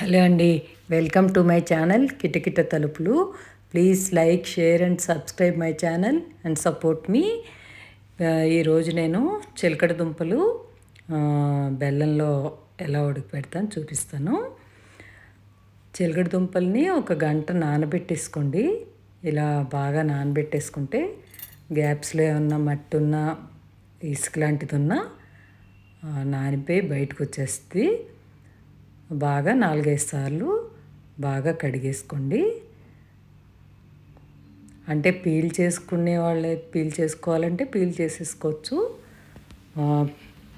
Hello అండి welcome to my channel కిటకిట తలుపులు. Please like share and subscribe my channel and support me. ఈరోజు నేను చిలకడ దుంపలు బెల్లంలో ఎలా ఉడికి పెడతాను చూపిస్తాను. చిలకడ దుంపల్ని ఒక గంట నానబెట్టేసుకోండి. ఇలా బాగా నానబెట్టేసుకుంటే గ్యాప్స్లో ఏమన్నా మట్టి ఉన్నా ఇసుక లాంటిది ఉన్నా నానిపోయి బయటకు వచ్చేస్తుంది. బాగా నాలుగైదు సార్లు బాగా కడిగేసుకోండి. అంటే పీల్ చేసుకునే వాళ్ళే పీల్ చేసుకోవాలంటే పీల్ చేసేసుకోవచ్చు.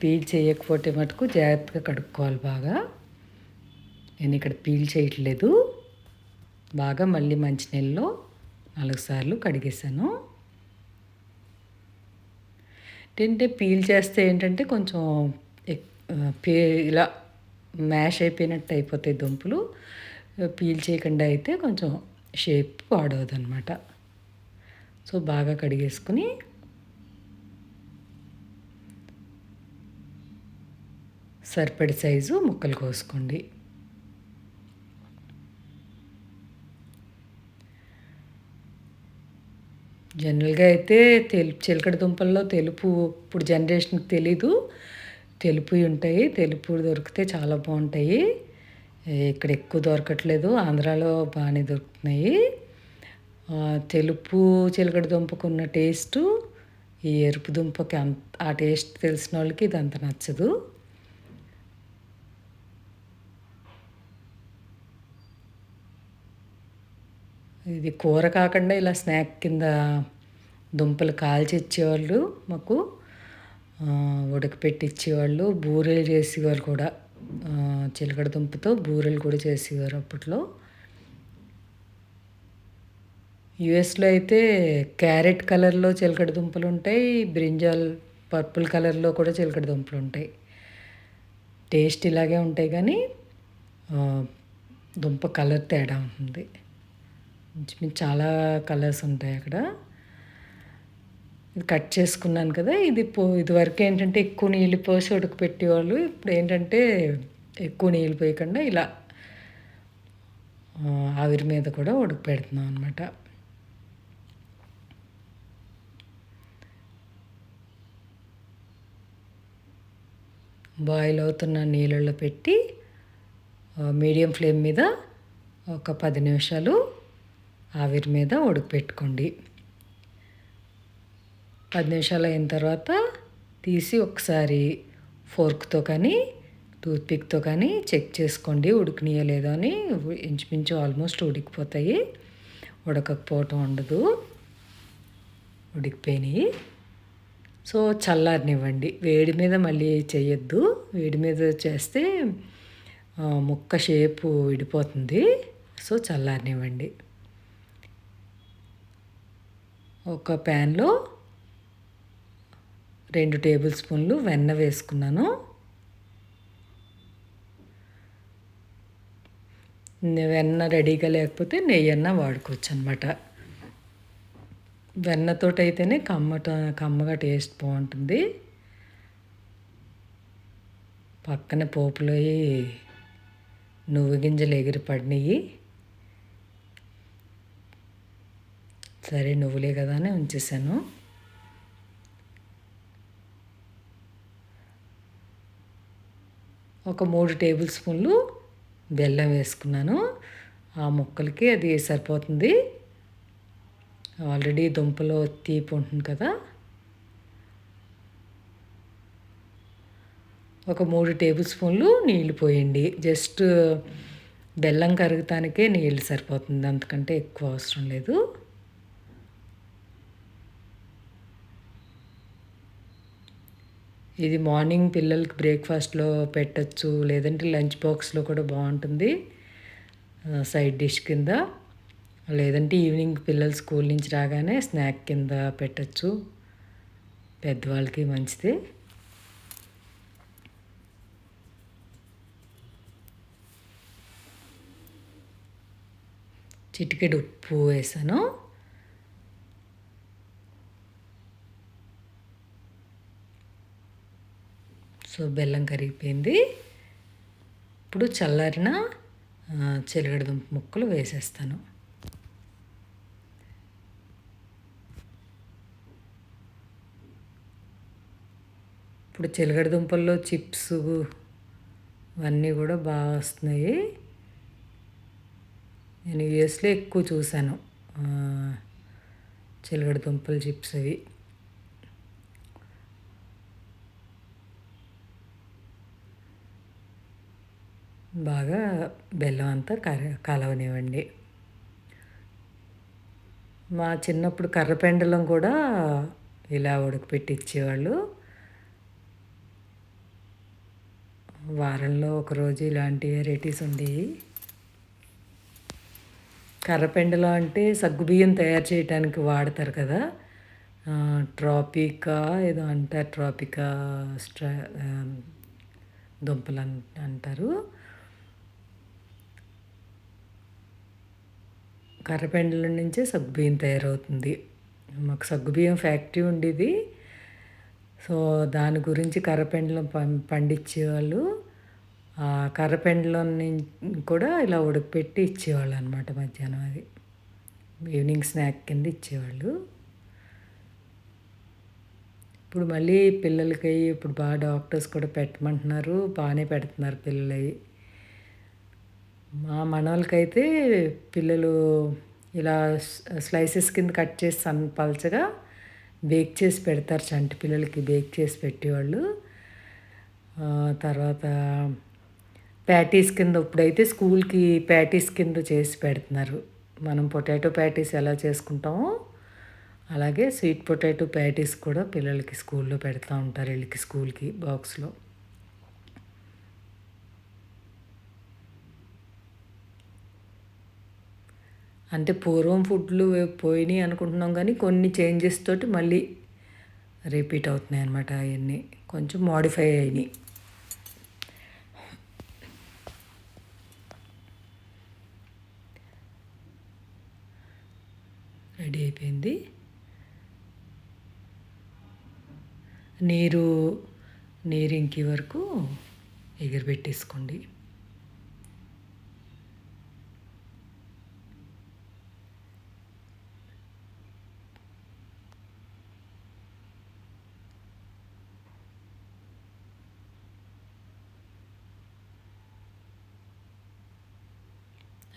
పీల్ చేయకపోతే మటుకు జాగ్రత్తగా కడుక్కోవాలి బాగా. నేను ఇక్కడ పీల్ చేయట్లేదు. బాగా మళ్ళీ మంచినీళ్ళలో నాలుగు సార్లు కడిగేసాను ఏంటంటే పీల్ చేస్తే ఏంటంటే కొంచెం ఇలా మ్యాష్ అయిపోయినట్టు అయిపోతాయి దుంపలు. పీల్ చేయకుండా అయితే కొంచెం షేప్ పాడవదు అనమాట సో బాగా కడిగేసుకుని సరిపడి సైజు ముక్కలు కోసుకోండి. జనరల్గా అయితే తెలుపు చిలకడ దుంపల్లో తెలుపు ఇప్పుడు జనరేషన్కి తెలీదు. తెలుపు ఉంటాయి. తెలుపు దొరికితే చాలా బాగుంటాయి. ఇక్కడ ఎక్కువ దొరకట్లేదు. ఆంధ్రాలో బాగానే దొరుకుతున్నాయి. తెలుపు చిలకడ దుంపకున్న టేస్టు ఈ ఎరుపు దుంపకి అంత ఆ టేస్ట్ తెలిసిన వాళ్ళకి ఇది అంత నచ్చదు. ఇది కూర కాకుండా ఇలా స్నాక్ కింద దుంపలు కాల్చి ఇచ్చేవాళ్ళు మాకు. ఉడకపెట్టి ఇచ్చేవాళ్ళు బూరెలు చేసేవారు కూడా. చిలకడ దుంపతో బూరెలు కూడా చేసేవారు అప్పట్లో. యుఎస్లో అయితే క్యారెట్ కలర్లో చిలకడ దుంపలు ఉంటాయి బ్రింజాల్ పర్పుల్ కలర్లో కూడా చిలకడ దుంపలు ఉంటాయి. టేస్ట్ ఇలాగే ఉంటాయి కానీ దుంప కలర్ తేడా ఉంటుంది. చాలా కలర్స్ ఉంటాయి అక్కడ. ఇది కట్ చేసుకున్నాను కదా ఇది పో ఇదివరకు ఏంటంటే ఎక్కువ నీళ్ళు పోసి ఉడకపెట్టేవాళ్ళు. ఇప్పుడు ఏంటంటే ఎక్కువ నీళ్ళు పోయకుండా ఇలా ఆవిరి మీద కూడా ఉడకపెడుతున్నాం అనమాట బాయిల్ అవుతున్న నీళ్ళల్లో పెట్టి మీడియం ఫ్లేమ్ మీద ఒక పది నిమిషాలు ఆవిరి మీద ఉడకపెట్టుకోండి. పది నిమిషాలు అయిన తర్వాత తీసి ఒకసారి ఫోర్క్తో కానీ టూత్పిక్తో కానీ చెక్ చేసుకోండి ఉడికినాయో లేదో అని ఇంచుమించు ఆల్మోస్ట్ ఉడికిపోతాయి. ఉడకకపోవటం ఉండదు. ఉడికిపోయినాయి. సో చల్లారనివ్వండి. వేడి మీద మళ్ళీ చేయొద్దు. వేడి మీద చేస్తే ముక్క షేపు విడిపోతుంది. సో చల్లారనివ్వండి. ఒక ప్యాన్లో రెండు టేబుల్ స్పూన్లు వెన్న వేసుకున్నాను. వెన్న రెడీగా లేకపోతే నెయ్యి అన్న వాడుకోవచ్చు అనమాట వెన్నతోటైతేనే అయితేనే కమ్మట కమ్మగా టేస్ట్ బాగుంటుంది. పక్కన పోపులో నువ్వు గింజలు ఎగిరి పడినాయి. సరే నువ్వులే కదా అని ఉంచేసాను ఒక మూడు టేబుల్ స్పూన్లు బెల్లం వేసుకున్నాను. ఆ ముక్కలకి అది సరిపోతుంది. ఆల్రెడీ దుంపలో తీపి ఉంటుంది కదా. ఒక మూడు టేబుల్ స్పూన్లు నీళ్ళు పోయండి. జస్ట్ బెల్లం కరగటానికే నీళ్ళు సరిపోతుంది. అంతకంటే ఎక్కువ అవసరం లేదు. ఇది మార్నింగ్ పిల్లలకి బ్రేక్ఫాస్ట్లో పెట్టచ్చు లేదంటే లంచ్ బాక్స్లో కూడా బాగుంటుంది. సైడ్ డిష్ కింద. లేదంటే ఈవినింగ్ పిల్లలు స్కూల్ నుంచి రాగానే స్నాక్ కింద పెట్టచ్చు. పెద్దవాళ్ళకి మంచిది. చిటికెడు ఉప్పు వేసాను. సో బెల్లం కరిగిపోయింది. ఇప్పుడు చల్లారిన చిలగడదుంప ముక్కలు వేసేస్తాను. ఇప్పుడు చిలగడదుంపల్లో చిప్స్ అవన్నీ కూడా బాగా వస్తున్నాయి. నేను యూఎస్లో ఎక్కువ చూశాను చిలగడదుంపల చిప్స్ అవి. బాగా బెల్లం అంతా కర కలవనివ్వండి. మా చిన్నప్పుడు కర్రపెండలం కూడా ఇలా ఉడకపెట్టి ఇచ్చేవాళ్ళు వారంలో ఒకరోజు ఇలాంటి వెరైటీస్ ఉండేవి కర్రపెండలం అంటే సగ్గుబియ్యం తయారు చేయడానికి వాడతారు కదా. ట్రాపికా ఏదో అంటారు ట్రాపికా స్ట్రా దుంపలు అంటారు. కర్రపెండల నుంచే సగ్గుబియ్యం తయారవుతుంది. మాకు సగ్గుబియ్యం ఫ్యాక్టరీ ఉండేది. సో దాని గురించి కర్రపెండలం పండించేవాళ్ళు ఆ కర్రపెండలం కూడా ఇలా ఉడకపెట్టి ఇచ్చేవాళ్ళు అనమాట మధ్యాహ్నం అది. ఈవినింగ్ స్నాక్ కింద ఇచ్చేవాళ్ళు. ఇప్పుడు మళ్ళీ పిల్లలకి ఇప్పుడు బాగా డాక్టర్స్ కూడా పెట్టమంటున్నారు. బాగానే పెడుతున్నారు పిల్లలవి. మా మనవాళ్ళకైతే పిల్లలు ఇలా స్లైసెస్ కింద కట్ చేసి సన్ పలచగా బేక్ చేసి పెడతారు చంటి పిల్లలకి బేక్ చేసి పెట్టేవాళ్ళు. తర్వాత ప్యాటీస్ కింద ఇప్పుడైతే స్కూల్కి ప్యాటీస్ కింద చేసి పెడుతున్నారు. మనం పొటాటో ప్యాటీస్ ఎలా చేసుకుంటామో అలాగే స్వీట్ పొటాటో ప్యాటీస్ కూడా పిల్లలకి స్కూల్లో పెడతా ఉంటారు వీళ్ళకి స్కూల్కి బాక్స్లో. అంటే పూర్వం ఫుడ్లు పోయినాయి అనుకుంటున్నాం కానీ కొన్ని చేంజెస్ తోటి మళ్ళీ రిపీట్ అవుతున్నాయి అన్నమాట అవన్నీ. కొంచెం మోడిఫై అయినాయి. రెడీ అయిపోయింది. నీరు నీరు ఇంకి వరకు ఎగిరిపెట్టేసుకోండి.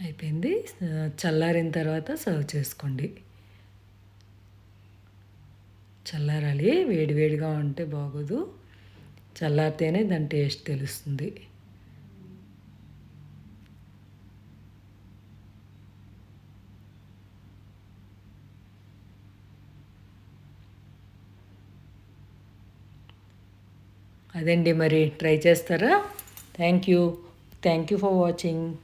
అయిపోయింది. చల్లారిన తర్వాత సర్వ్ చేసుకోండి. చల్లారాలి. వేడివేడిగా ఉంటే బాగోదు. చల్లారితేనే దాని టేస్ట్ తెలుస్తుంది. అదండి మరి. ట్రై చేస్తారా? Thank you. Thank you for watching.